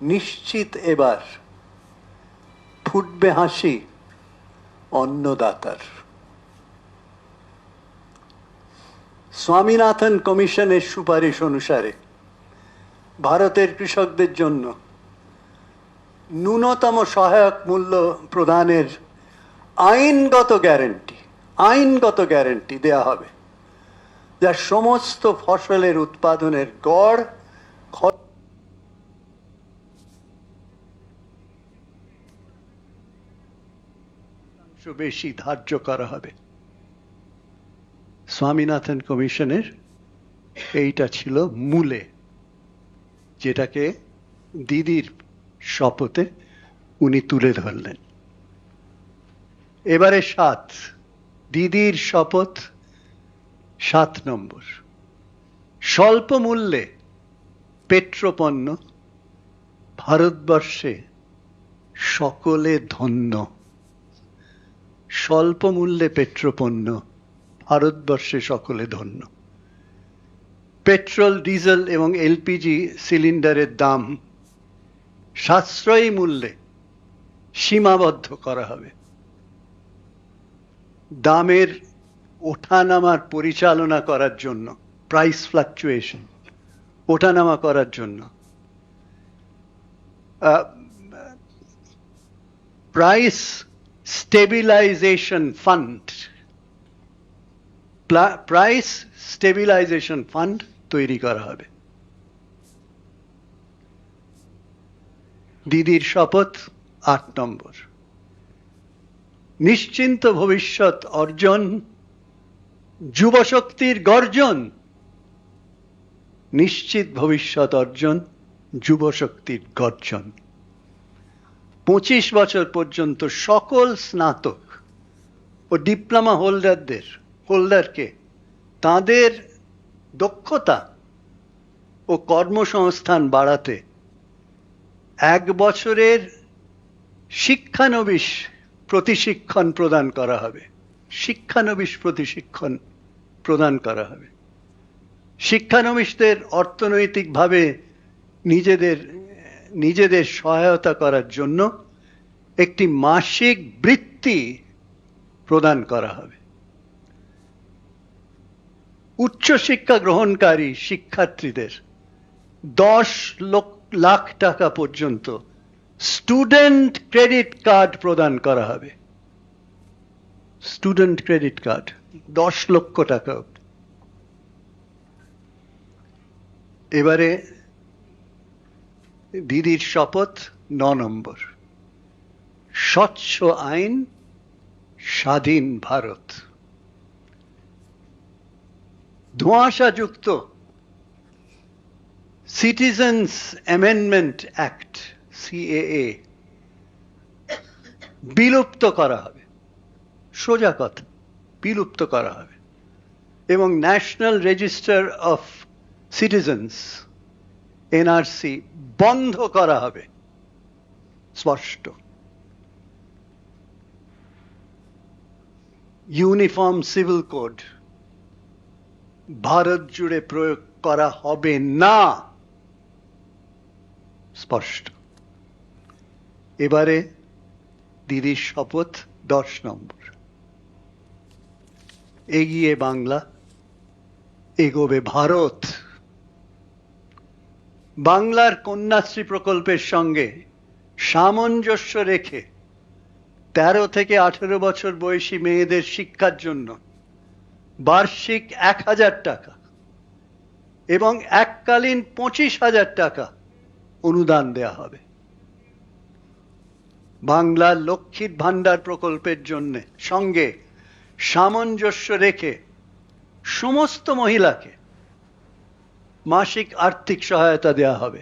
নিশ্চিত এবার ফুটবে হাসি অন্নদাতার। স্বামীনাথন কমিশনের সুপারিশ অনুসারে ভারতের কৃষকদের জন্য ন্যূনতম সহায়ক মূল্য প্রদানের আইনগত গ্যারেন্টি আইনগত গ্যারেন্টি দেয়া হবে, যা সমস্ত ফসলের উৎপাদনের গড় খরচ বেশি ধার্য করা হবে। স্বামীনাথন কমিশনের এইটা ছিল মূলে, যেটাকে দিদির শপথে উনি তুলে ধরলেন। এবারে সাত, দিদির শপথ সাত নম্বর। স্বল্প মূল্যে পেট্রোপণ্য ভারতবর্ষে সকলে ধন্য। স্বল্প মূল্যে পেট্রোপণ্য, ভারতবর্ষে সকলে ধন্য। পেট্রোল, ডিজেল এবং এলপিজি সিলিন্ডারের দাম সাশ্রয়ী মূল্যে সীমাবদ্ধ করা হবে। দামের ওঠানামার পরিচালনা করার জন্য প্রাইস ফ্লাকচুয়েশন ওঠানামা করার জন্য price stabilisation fund price stabilisation fund তৈরি করা হবে। দিদির শপথ আট নম্বর। নিশ্চিন্ত ভবিষ্যৎ অর্জন যুবশক্তির গর্জন। নিশ্চিত ভবিষ্যৎ অর্জন যুবশক্তির গর্জন। পঁচিশ বছর পর্যন্ত সকল স্নাতক ও ডিপ্লোমা হোল্ডারদের, হোল্ডারকে তাদের দক্ষতা ও কর্মসংস্থান বাড়াতে এক বছরের শিক্ষানবিশ প্রতিশিক্ষণ প্রদান করা হবে। শিক্ষানবিশ প্রতিশিক্ষণ প্রদান করা হবে। শিক্ষানবিশদের অর্থনৈতিকভাবে নিজেদের নিজেদের সহায়তা করার জন্য একটি মাসিক বৃত্তি প্রদান করা হবে। উচ্চশিক্ষা গ্রহণকারী শিক্ষার্থীদের দশ লাখ টাকা পর্যন্ত স্টুডেন্ট ক্রেডিট কার্ড প্রদান করা হবে। স্টুডেন্ট ক্রেডিট কার্ড, দশ লক্ষ টাকা এবারে দিদির শপথ ন নম্বর। স্বচ্ছ আইন, স্বাধীন ভারত। ধোঁয়াশাযুক্ত সিটিজেন্স অ্যামেন্ডমেন্ট অ্যাক্ট সিএএ বিলুপ্ত করা হবে। সোজা কথা, বিলুপ্ত করা হবে। এবং national register of citizens NRC বন্ধ করা হবে। স্পষ্ট। ইউনিফর্ম সিভিল কোড ভারত জুড়ে প্রয়োগ করা হবে না। স্পষ্ট। এবারে দিদির শপথ দশ নম্বর। এগিয়ে বাংলা, এগোবে ভারত। বাংলার কন্যাশ্রী প্রকল্পের সঙ্গে সামঞ্জস্য রেখে তেরো থেকে আঠেরো বছর বয়সী মেয়েদের শিক্ষার জন্য বার্ষিক এক হাজার টাকা এবং এককালীন পঁচিশ হাজার টাকা অনুদান দেয়া হবে। বাংলার লক্ষ্মীর ভান্ডার প্রকল্পের জন্য সঙ্গে সামঞ্জস্য রেখে সমস্ত মহিলাকে মাসিক আর্থিক সহায়তা দেওয়া হবে।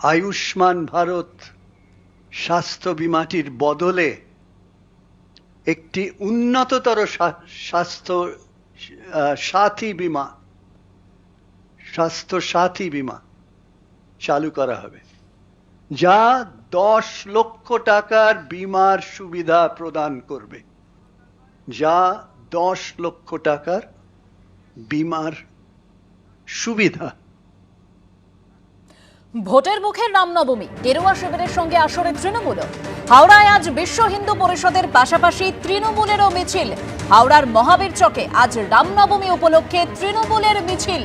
আয়ুষ্মান ভারত স্বাস্থ্য বিমাটির বদলে একটি উন্নততর স্বাস্থ্য সাথী বিমা, স্বাস্থ্য সাথী বিমা চালু করা হবে, যা দশ লক্ষ টাকার বিমার সুবিধা প্রদান করবে, যা দশ লক্ষ টাকার বিমার সুবিধা। ভোটের মুখে রামনবমী, গেরুয়া শিবিরের সঙ্গে আসরে তৃণমূল হাওড়ায় আজ বিশ্ব হিন্দু পরিষদের পাশাপাশি তৃণমূলেরও মিছিল। হাওড়ার মহাবীর চকে আজ রামনবমী উপলক্ষে তৃণমূলের মিছিল।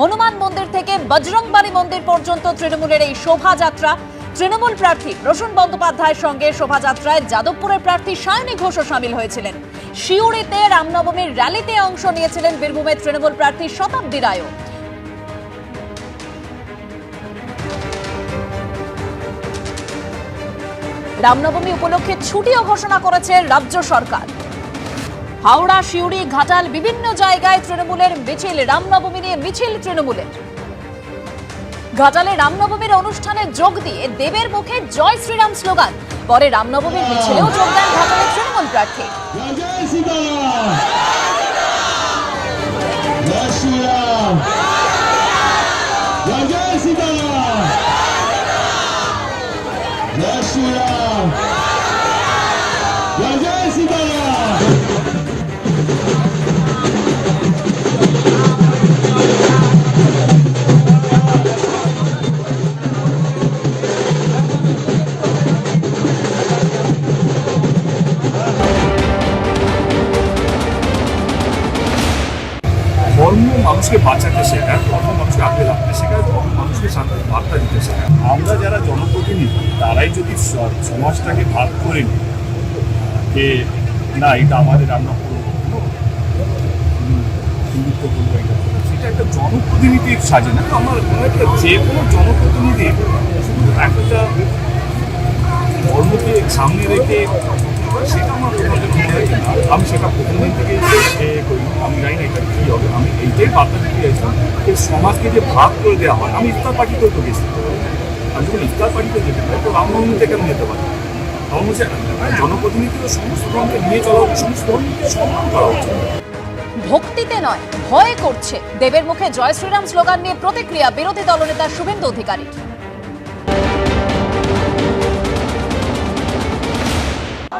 হনুমান মন্দির থেকে বজরংবাড়ি মন্দির পর্যন্ত তৃণমূলের এই শোভাযাত্রা। তৃণমূল প্রার্থী প্রসূন বন্দ্যোপাধ্যায়ের সঙ্গে শোভাযাত্রায় যাদবপুরের প্রার্থী সায়নী ঘোষও সামিল হয়েছিলেন। শিউড়িতে রামনবমীর র্যালিতে অংশ নিয়েছিলেন বীরভূমের তৃণমূল প্রার্থী শতাব্দী রায়ও। রামনবমী উপলক্ষে ছুটিও ঘোষণা করেছে রাজ্য সরকার। হাওড়া, শিউড়ি, ঘাটাল বিভিন্ন জায়গায় তৃণমূলের মিছিল, রামনবমী নিয়ে মিছিল তৃণমূলের। ঘাটালে রামনবমীর অনুষ্ঠানে যোগ দিয়ে দেবের মুখে জয় শ্রীরাম স্লোগান। পরে রামনবমীর মিছিলেও যোগ দেন ঘাটালের তৃণমূল প্রার্থী। Jessica! Jessica! মানুষকে বাঁচাতে শেখায় ধর্ম মানুষকে আগে রাখতে শেখায় ধর্ম মানুষকে শান্তির বার্তা দিতে শেখায়। আমরা যারা জনপ্রতিনিধি তারাই যদি সমাজটাকে ভাগ করে নিই যে না এটা আমাদের করব হিন্দুত্ব করব এটা সেটা একটা জনপ্রতিনিধির সাজে না আমার মনে হয় যে কোনো জনপ্রতিনিধি শুধু একটা ধর্মকে সামনে রেখে সেটা আমার মনে হয় না, আমি সেটা প্রথম দিন থেকে এ করি। আমি জানি না এটা কী হবে। আমি এইটাই বার্তা দিতে চাইছিলাম যে সমাজকে যে ভাগ করে দেওয়া হয়, আমি ইফতার পার্টিতেও তো গেছি। আমি যখন ইফতার পার্টিতে যেতে পারি, তো রামনবমীতে কেন যেতে পারি। তখন হচ্ছে জনপ্রতিনিধি ও সমস্ত ধর্মকে নিয়ে চলা উচিত সমস্ত ধর্মকে সম্মান করা উচিত ভক্তিতে নয়, ভয় করছে। দেবের মুখে জয় শ্রীরাম স্লোগান নিয়ে প্রতিক্রিয়া বিরোধী দলনেতা শুভেন্দু অধিকারী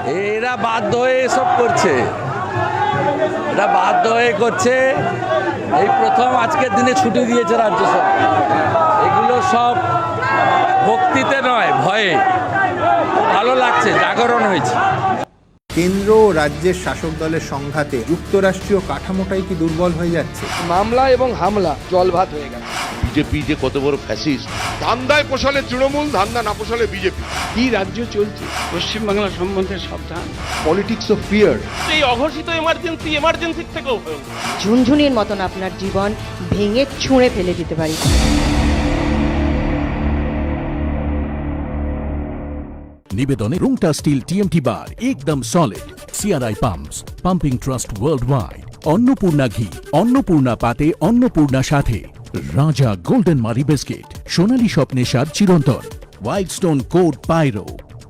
এরা বাধ্য হয়ে এসব করছে। এরা বাধ্য হয়ে করছে। এই প্রথম আজকের দিনে ছুটি দিয়েছে রাজ্য সরকার। এগুলো সব ভক্তিতে নয়, ভয়ে। ভালো লাগছে, জাগরণ হয়েছে। কেন্দ্র ও রাজ্যের শাসক দলের সংঘাতে যুক্তরাষ্ট্রীয় কাঠামোটাই কি দুর্বল হয়ে যাচ্ছে? মামলা এবং হামলা জলভাত হয়ে গেছে। বিজেপি যে কত বড় ফ্যাসিস্ট। ধান্দায় পোষালে তৃণমূল ধান্দা না পোষালে বিজেপি। কি রাজ্য চলছে? পশ্চিমবাংলা সম্বন্ধে সাবধান। পলিটিক্স অফ ফিয়ার এই অঘোষিত এমার্জেন্সি এমার্জেন্সির থেকেও ঝুনঝুনির মতন আপনার জীবন ভেঙে ছুঁড়ে ফেলে দিতে পারি। নিবেদনে রুংটা স্টিল টিএমটি বার একদম solid CRI pumps pumping trust world wide Annapurna ঘি অন্নপূর্ণা পাতে অন্নপূর্ণা সাথে রাজা গোল্ডেন মারি বিস্কিট সোনালী স্বপ্নে স্বাদ চিরন্তন Wild Stone code পাইরো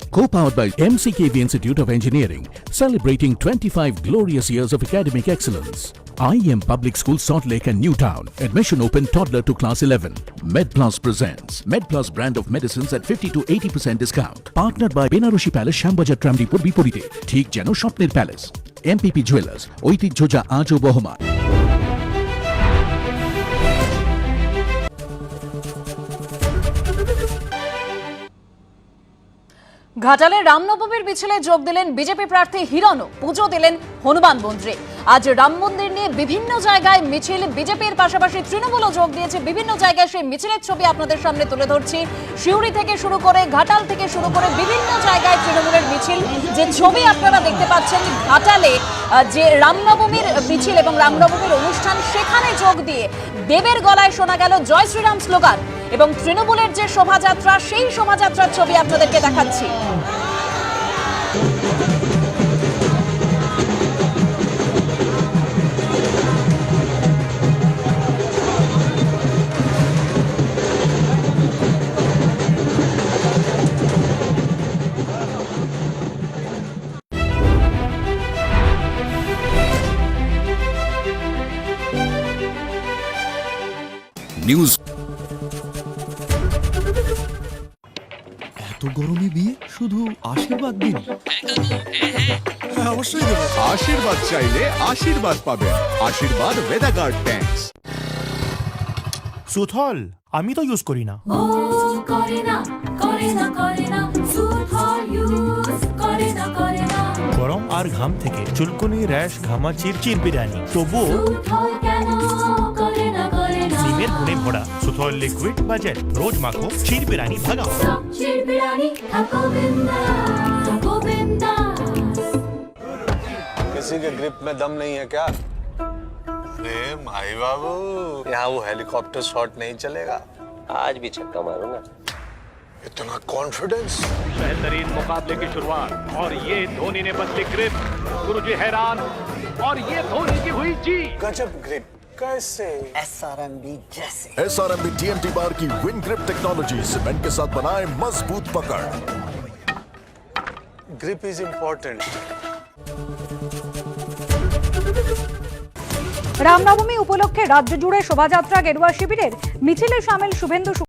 Co-powered by MCKV Institute of Engineering, celebrating 25 glorious years of academic excellence. IEM Public School Salt Lake and Newtown. Admission open toddler to class 11. MedPlus presents MedPlus brand of medicines at 50 to 80% discount. Partnered by Benaroshi Palace, Shambhajar Tramdipur বিপরীতে ঠিক যেন স্বপ্নের palace MPP jewellers ঐতিহ্য যা আজও বহমান ঘাটালে রামনবমীর মিছিলে যোগ দিলেন বিজেপি প্রার্থী হিরণও পুজো দিলেন হনুমান মন্দিরে আজ রাম মন্দির নিয়ে বিভিন্ন জায়গায় মিছিল। বিজেপির পাশাপাশি তৃণমূলও যোগ দিয়েছে। বিভিন্ন জায়গায় সেই মিছিলের ছবি আপনাদের সামনে তুলে ধরছি। শিউড়ি থেকে শুরু করে ঘাটাল থেকে শুরু করে বিভিন্ন জায়গায় তৃণমূলের মিছিল। যে ছবি আপনারা দেখতে পাচ্ছেন, ঘাটালে যে রামনবমীর মিছিল এবং রামনবমীর অনুষ্ঠান, সেখানে যোগ দিয়ে দেবের গলায় শোনা গেল জয় শ্রীরাম স্লোগান। এবং তৃণমূলের যে শোভাযাত্রা, সেই শোভাযাত্রার ছবি আপনাদেরকে দেখাচ্ছি। নিউজ এত গরমে বিয়ে? শুধু আশীর্বাদ দিন। আশীর্বাদ চাইলে আশীর্বাদ পাবেন। আশীর্বাদ গার্ড ট্যাঙ্কস সুথল আমি তো ইউজ করি না। গরম আর ঘাম থেকে চুলকুনি র্যাশ ঘামা ঘামাচির চিরবিরানি। তবুও સફેદ ગુણે મોડા સુથોલ લિક્વિડ બજેટ રોજ માખો ખીર પીરાની ભગાવો किसी के ग्रिप में दम नहीं है क्या? अरे माई बाबू यहाँ वो हेलीकॉप्टर शॉट नहीं चलेगा। आज भी छक्का मारूँगा। इतना कॉन्फिडेंस बेहतरीन मुकाबले की शुरुआत और ये धोनी ने बदली ग्रिप गुरुजी हैरान और ये धोनी की हुई जी गजब ग्रिप कैसे एस आर एम बी जैसे S R M B T M T bar की विन ग्रिप टेक्नोलॉजी सीमेंट के साथ बनाए मजबूत पकड़ ग्रिप इज इम्पोर्टेंट রামনবমী উপলক্ষে রাজ্য জুড়ে শোভাযাত্রা গেরুয়া শিবিরের মিছিলে সামিল শুভেন্দু